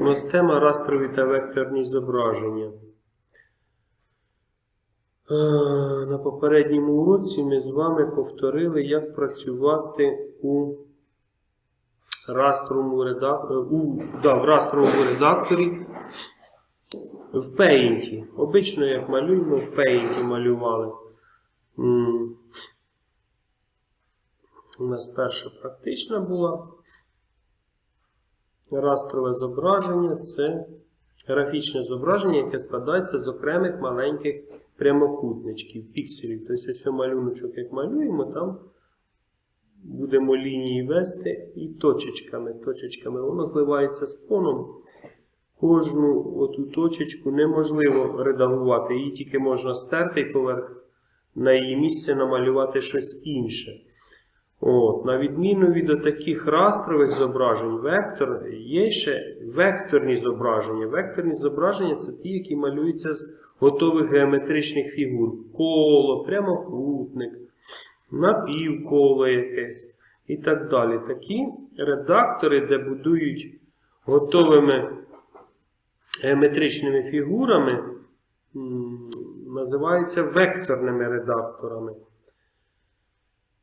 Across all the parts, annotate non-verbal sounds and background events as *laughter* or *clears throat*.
У нас тема растрові та векторні зображення. Е, На попередньому уроці ми з вами повторили, як працювати у растровому, редак... е, да, в растровому редакторі в Paint. Обично, як малюємо, в Paint малювали. У нас перша практична була. Растрове зображення це графічне зображення, яке складається з окремих маленьких прямокутничків, пікселів. Тобто, ось малюночок, як малюємо, там будемо лінії вести і точечками. точечками. Воно зливається з фоном. Кожну оту точечку неможливо редагувати. Її тільки можна стерти і поверх на її місце намалювати щось інше. От, На відміну від таких растрових зображень, вектор, є ще векторні зображення. Векторні зображення це ті, які малюються з готових геометричних фігур. Коло, прямокутник, напівколо якесь і так далі. Такі редактори, де будують готовими геометричними фігурами, називаються векторними редакторами.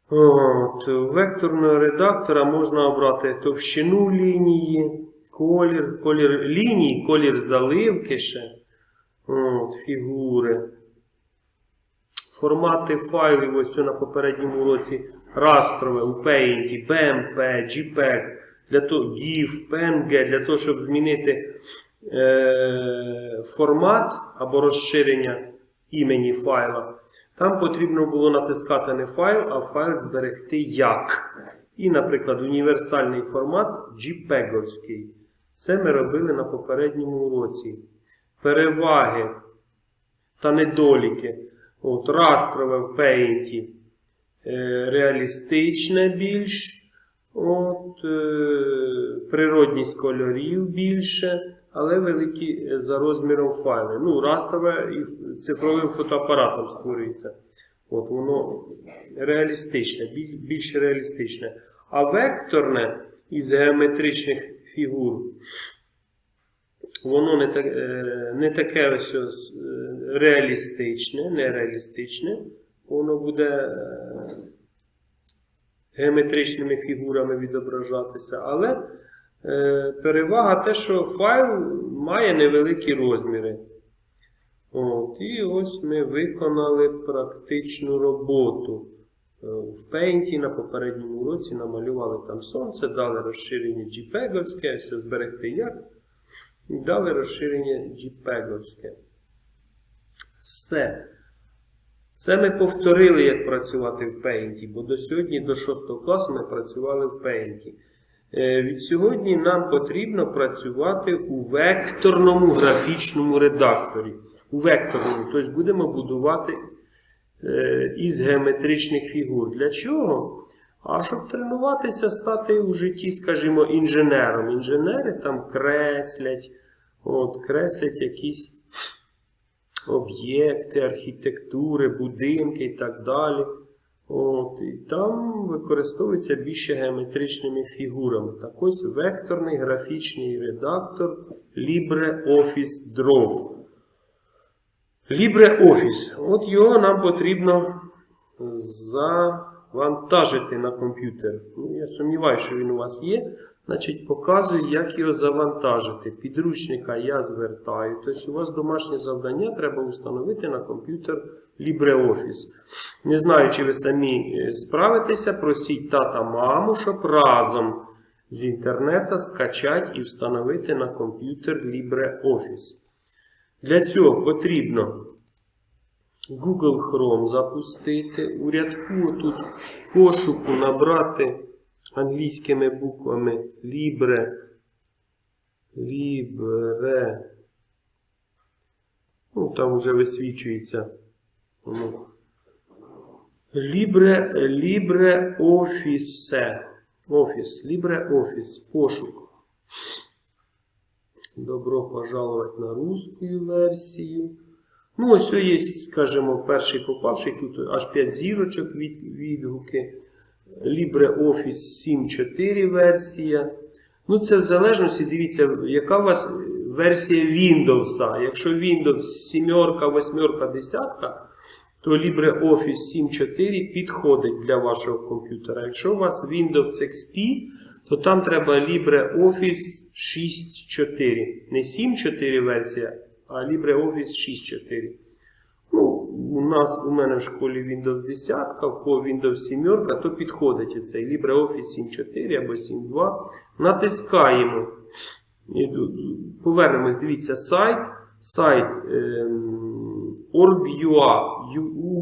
От, векторного редактора можна обрати товщину лінії, колір, колір лінії, колір заливки ще, от, фігури. Формати файлів, ось на попередньому уроці. Растрове у Paint, BMP, JPEG, для того, GIF, PNG, для того, щоб змінити е, формат або розширення імені файла. Там потрібно було натискати не файл, а файл зберегти як. І, наприклад, універсальний формат JPEG-овський. Це ми робили на попередньому уроці. Переваги та недоліки. От, Растрове в Paint е, реалістичне більш. От, е, природність кольорів більше, але великі е, за розміром файли. Ну, растрове і цифровим фотоапаратом створюється. От воно реалістичне, більш реалістичне. А векторне із геометричних фігур, воно не, так, е, не таке ось ось, е, реалістичне, не реалістичне. Воно буде е, геометричними фігурами відображатися. Але е, перевага те, що файл має невеликі розміри. От, і ось ми виконали практичну роботу. Е, В Paint на попередньому уроці намалювали там сонце, дали розширення JPEG-овське, ось зберегти як. Дали розширення JPEG-овське. Все. Це ми повторили, як працювати в Paint, бо до сьогодні, до 6 класу, ми працювали в Paint. Е, Від сьогодні нам потрібно працювати у векторному графічному редакторі. У векторному, тобто будемо будувати е, із геометричних фігур. Для чого? А щоб тренуватися, стати у житті, скажімо, інженером. Інженери там креслять, от, креслять якісь об'єкти, архітектури, будинки і так далі. От, і там використовується більше геометричними фігурами. Так ось векторний графічний редактор LibreOffice Draw. LibreOffice. От його нам потрібно завантажити на комп'ютер. Ну, я сумніваюся, що він у вас є. Значить, показую, як його завантажити. Підручника я звертаю. Тобто у вас домашнє завдання треба встановити на комп'ютер LibreOffice. Не знаю, чи ви самі е, справитеся, просіть тата маму, щоб разом з інтернету скачати і встановити на комп'ютер LibreOffice. Для цього потрібно Google Chrome запустити. У рядку тут пошуку набрати англійськими буквами Libre. Libre. Ну, там вже висвічується. Воно. Libre, LibreOffice. Офіс. LibreOffice. Пошук. Добро пожаловать на русскую версію. Ну, ось є, скажімо, перший попавший, тут аж 5 зірочок від, відгуки. LibreOffice 7.4 версія. Ну, це в залежності, дивіться, яка у вас версія Windows. Якщо Windows 7, 8, 10, то LibreOffice 7.4 підходить для вашого комп'ютера. Якщо у вас Windows XP, то там треба LibreOffice 6.4. Не 7.4 версія, а LibreOffice 6.4. Ну, у нас, у мене в школі Windows 10, в кого Windows 7, то підходить оцей LibreOffice 7.4 або 7.2. Натискаємо. Повернемось, дивіться, сайт. Сайт ем, Org.ua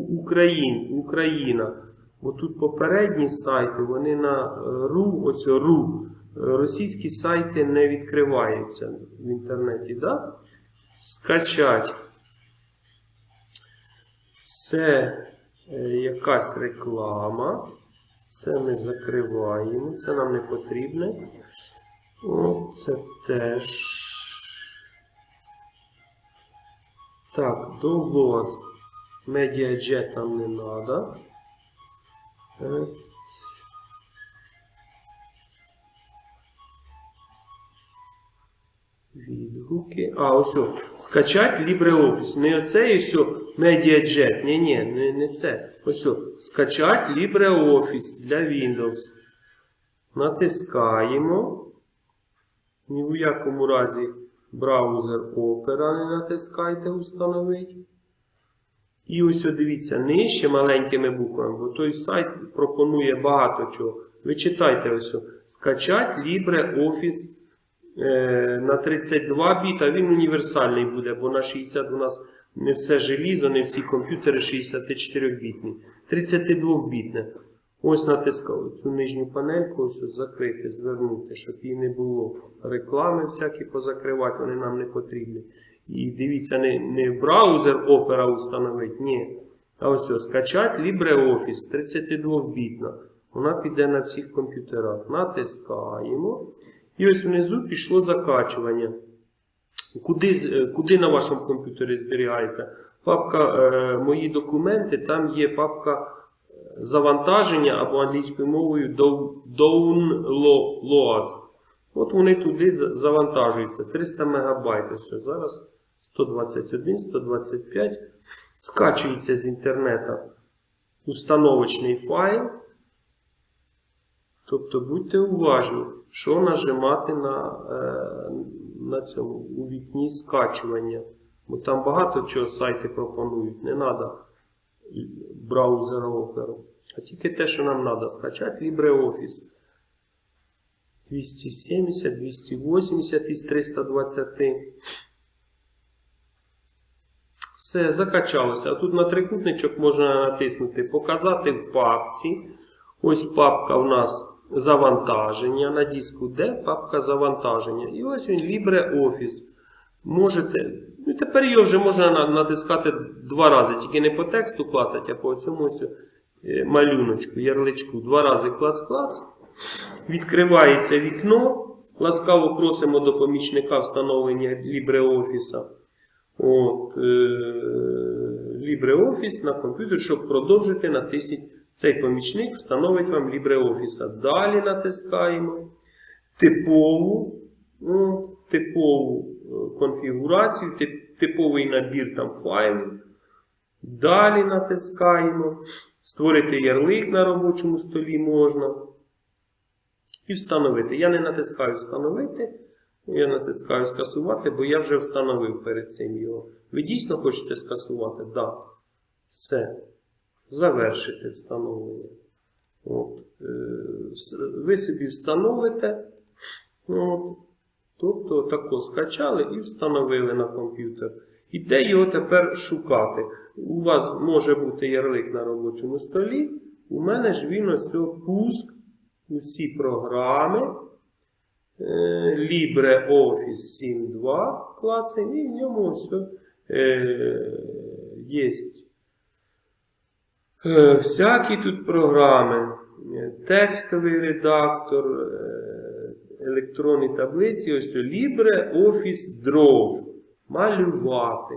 Україн, Україна. Бо тут попередні сайти, вони на е, РУ, ось РУ. Е, Російські сайти не відкриваються в інтернеті. Да? Скачать. Це е, якась реклама. Це ми закриваємо. Це нам не потрібне. О, це теж. Так, download. MediaJet нам не треба. Відгуки. А, ось. о, Скачать LibreOffice. Не оце і все MediaJet. Ні, ні, не, не це. Ось. о, Скачать LibreOffice для Windows. Натискаємо. Ні в якому разі браузер Opera не натискайте установить. І ось дивіться, нижче маленькими буквами, бо той сайт пропонує багато чого. Ви читайте ось. Скачать LibreOffice е, на 32 біта, він універсальний буде, бо на 60 у нас не все желізо, не всі комп'ютери 64-бітні. 32-бітне. Ось натискав цю нижню панельку, ось закрити, звернути, щоб її не було. Реклами всякі позакривати, вони нам не потрібні. І дивіться, не, не браузер Opera установить, ні. А ось ось скачать LibreOffice 32-бітна. Вона піде на всіх комп'ютерах. Натискаємо. І ось внизу пішло закачування. Куди, е, куди на вашому комп'ютері зберігається? Папка е, Мої документи, там є папка завантаження або англійською мовою download. От вони туди завантажуються. 300 МБ. Ось зараз 121, 125. Скачується з інтернету установочний файл. Тобто будьте уважні, що нажимати на, е, на цьому у вікні скачування. Бо там багато чого сайти пропонують. Не треба браузера Opera. А тільки те, що нам треба скачати LibreOffice. 270, 280 із 320. Все, закачалося. А тут на трикутничок можна натиснути Показати в папці. Ось папка у нас завантаження. На диску D папка завантаження. І ось він LibreOffice. Можете. Ну, тепер його вже можна натискати два рази. Тільки не по тексту клацати, а по цьому е, малюночку, ярличку. Два рази клац-клац. Відкривається вікно. Ласкаво просимо до помічника встановлення LibreOffice. От, е, LibreOffice на комп'ютер, щоб продовжити, натисніть цей помічник, встановить вам LibreOffice. Далі натискаємо типову, ну, типову конфігурацію, типовий набір там файлів. Далі натискаємо. Створити ярлик на робочому столі можна. І встановити. Я не натискаю встановити. Я натискаю скасувати, бо я вже встановив перед цим його. Ви дійсно хочете скасувати? Так. Да. Все. Завершити встановлення. От. е, Ви собі встановите. От. Тобто тако скачали і встановили на комп'ютер. І де його тепер шукати? У вас може бути ярлик на робочому столі. У мене ж він ось цього пуск. Усі програми. Е, LibreOffice 7.2 клацаємо і в ньому ось е, є е, всякі тут програми. Текстовий редактор, е, електронні таблиці, ось LibreOffice Draw. Малювати.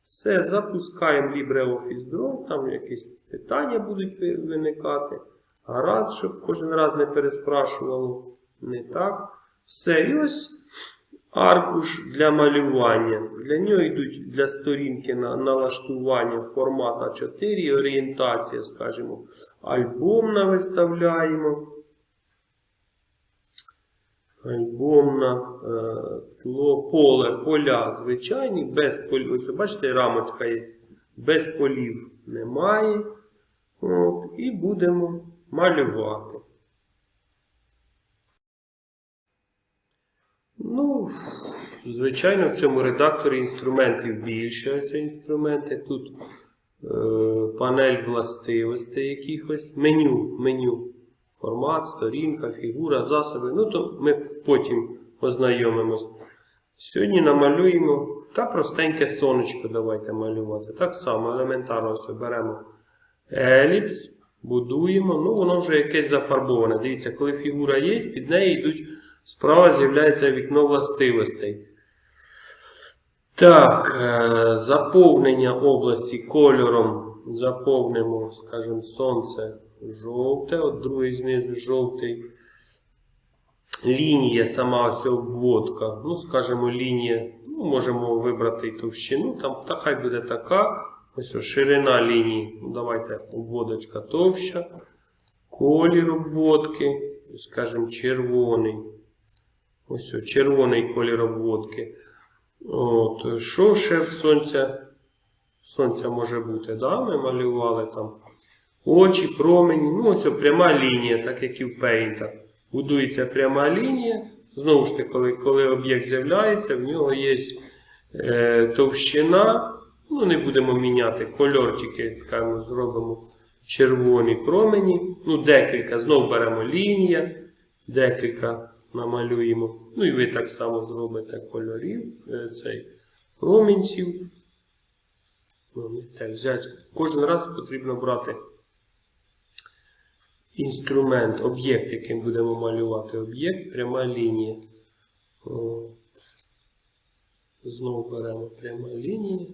Все, запускаємо LibreOffice Draw, там якісь питання будуть виникати. Гаразд, щоб кожен раз не переспрашувало. Не так. Все, і ось аркуш для малювання. Для нього йдуть для сторінки на налаштування формата 4, орієнтація, скажімо, альбомна виставляємо. Альбомна е, поле, поля звичайні, без полів. Ось бачите, рамочка є. Без полів немає. От, і будемо малювати. Ну, звичайно, в цьому редакторі інструментів більше. Ось інструменти. Тут е, панель властивостей якихось, меню, меню, формат, сторінка, фігура, засоби. Ну, то ми потім ознайомимось. Сьогодні намалюємо та простеньке сонечко давайте малювати. Так само елементарно ось беремо еліпс, будуємо, ну воно вже якесь зафарбоване. Дивіться, коли фігура є, під нею йдуть, справа з'являється вікно властивостей. Так, е, заповнення області кольором заповнимо, скажімо, сонце жовте, от другий знизу жовтий. Лінія сама ось обводка. Ну, скажімо, лінія. Ну, можемо вибрати і товщину. Там та хай буде така. Ось ось ширина лінії. Ну, давайте обводочка товща. Колір обводки. Скажімо, червоний. Ось ось, червоний колір обводки. От, що ще сонця? Сонця може бути, да? Ми малювали там. Очі, промені. Ну, ось пряма лінія, так як і в Paint. Будується пряма лінія. Знову ж таки, коли, коли об'єкт з'являється, в нього є е, товщина. Ну, не будемо міняти кольор, тільки скажімо, зробимо червоні промені. Ну, декілька. Знову беремо лінія, декілька намалюємо. Ну і ви так само зробите кольорів е, цей промінців. Ну, так. Кожен раз потрібно брати інструмент, об'єкт, яким будемо малювати об'єкт, пряма лінія. Знову беремо пряма лінія.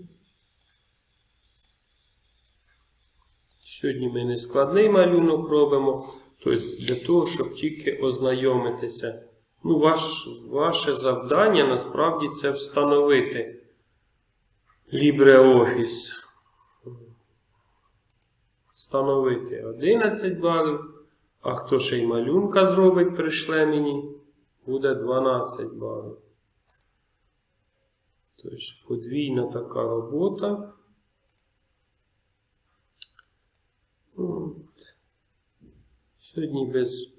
Сьогодні ми не складний малюнок робимо, тобто для того, щоб тільки ознайомитися. Ну, ваш, ваше завдання насправді це встановити LibreOffice. Встановити 11 балів. А хто ще й малюнка зробить, пришле мені, буде 12 балів. Тобто подвійна така робота. От. Сьогодні без,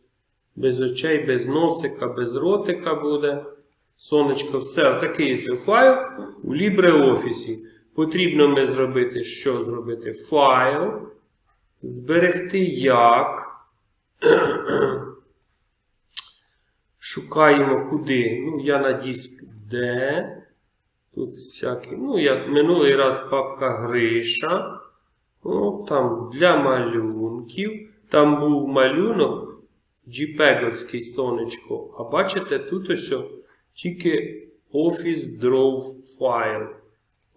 без очей, без носика, без ротика буде. Сонечко, все, отакий файл у LibreOffice. Потрібно ми зробити, що зробити? Файл. Зберегти як. *clears throat* Шукаємо куди. Ну, я на диск D. Тут всякі. Ну, я минулий раз папка Гриша. Ну, там для малюнків. Там був малюнок JPEG-овський сонечко. А бачите, тут ось тільки Office Draw файл.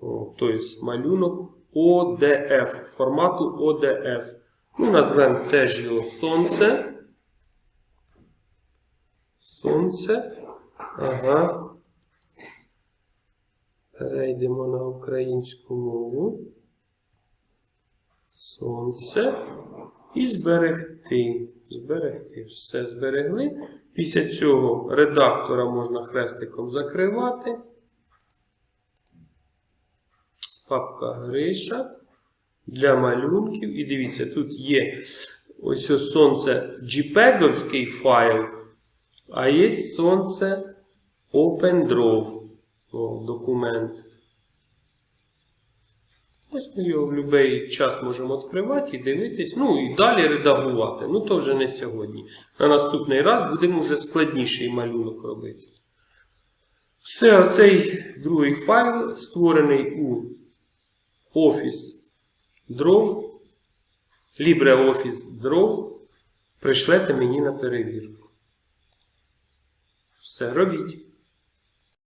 Тобто малюнок ODF, формату ODF. Ну, назвемо теж його сонце. Сонце. Ага. Перейдемо на українську мову. Сонце. І зберегти. Зберегти. Все зберегли. Після цього редактора можна хрестиком закривати. Папка Гриша для малюнків. І дивіться, тут є ось сонце JPEG-овський файл, а є сонце OpenDraw О, документ. Ось ми його в будь-який час можемо відкривати і дивитись. Ну і далі редагувати. Ну то вже не сьогодні. На наступний раз будемо вже складніший малюнок робити. Все, оцей другий файл створений у Office Draw, LibreOffice дров, Пришлете мені на перевірку. Все, робіть.